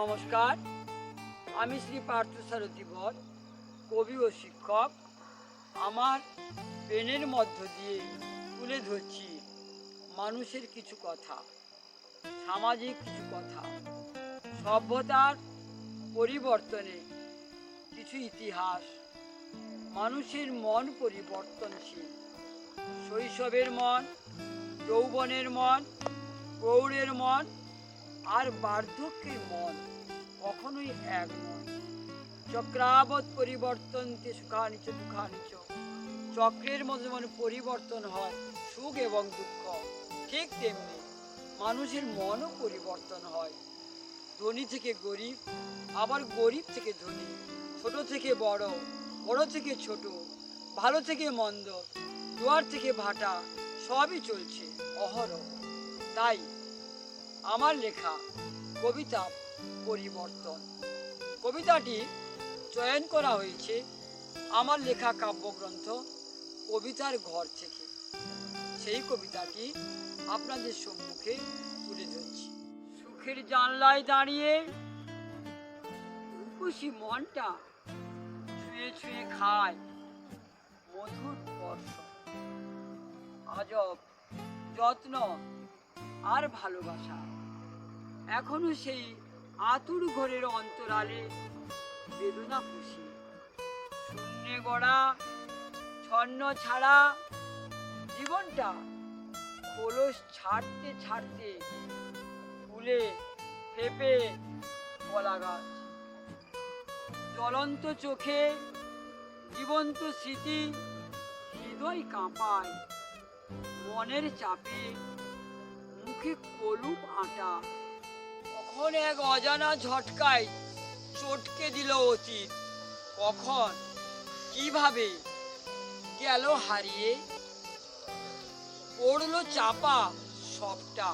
নমস্কার। আমি শ্রী পার্থসারথী বর, কবি ও শিক্ষক। আমার পেনের মধ্য দিয়ে তুলে ধরছি মানুষের কিছু কথা, সামাজিক কিছু কথা। সভ্যতার পরিবর্তনে কিছু ইতিহাস, মানুষের মন পরিবর্তনশীল। শৈশবের মন, যৌবনের মন প্রৌঢ়ের মন আর বার্ধক্যের মন কখনোই এক নয়। চক্রাবত পরিবর্তনতে সুখানিচ দুঃখানিচ চক্রের মধ্যে মনে পরিবর্তন হয়, সুখ এবং দুঃখ, ঠিক তেমনি মানুষের মনও পরিবর্তন হয়। ধনী থেকে গরিব, আবার গরিব থেকে ধনী, ছোট থেকে বড় বড় থেকে ছোট, ভালো থেকে মন্দ, দুয়ার থেকে ভাটা, সবই চলছে অহরহ। তাই আমার লেখা কবিতা পরিবর্তন। কবিতাটি চয়ন করা হয়েছে আমার লেখা কাব্যগ্রন্থ কবিতার ঘর থেকে। সেই কবিতাটি আপনাদের সম্মুখে তুলে ধরছি। সুখের জানলায় দাঁড়িয়ে খুশি মনটা ছুঁয়ে ছুঁয়ে খায় মধুর স্পর্শ আজব যত্ন আর ভালোবাসা। এখনও সেই আতুর ঘরের অন্তরালে বেদনা খুশি শূন্যে গড়া, ছন্ন ছাড়া জীবনটা খোলস ছাড়তে ছাড়তে ফুলে ফেপে কলা গাছ জ্বলন্ত চোখে জীবন্ত স্মৃতি হৃদয় কাঁপায়, মনের চাপে মুখে কলুপ আটা। কখন এক অজানা ঝটকায় চটকে দিল অতীত? কখন? কীভাবে? গেল হারিয়ে? পড়ল চাপা সবটা।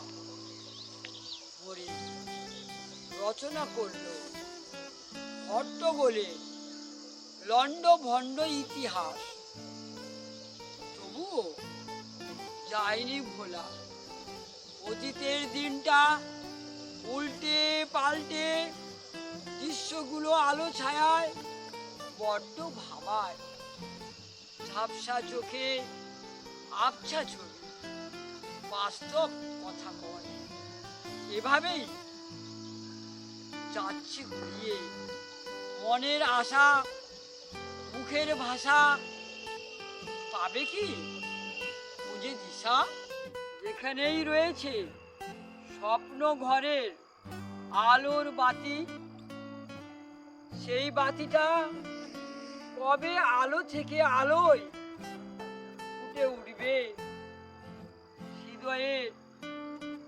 রচনা করল হট্টগোলে লন্ড ভণ্ড ইতিহাস। তবুও যায়নি ভোলা। অতীতের দিনটা উল্টে পাল্টে দৃশ্যগুলো আলো ছায়ায় বড্ড ভাবায়। ঝাপসা চোখে আবছা ছবি। বাস্তব কথা কয়। এভাবেই যাচ্ছে ঘুরিয়ে। মনের আশা, মুখের ভাষা, পাবে কি? খুঁজে দিশা যেখানেই রয়েছে স্বপ্ন ঘরের আলোর বাতি। সেই বাতিটা কবে আলো থেকে আলোয় ফুটে উঠবে? হৃদয়ের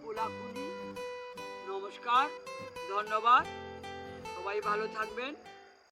কোলাকুলি। নমস্কার, ধন্যবাদ। সবাই ভালো থাকবেন।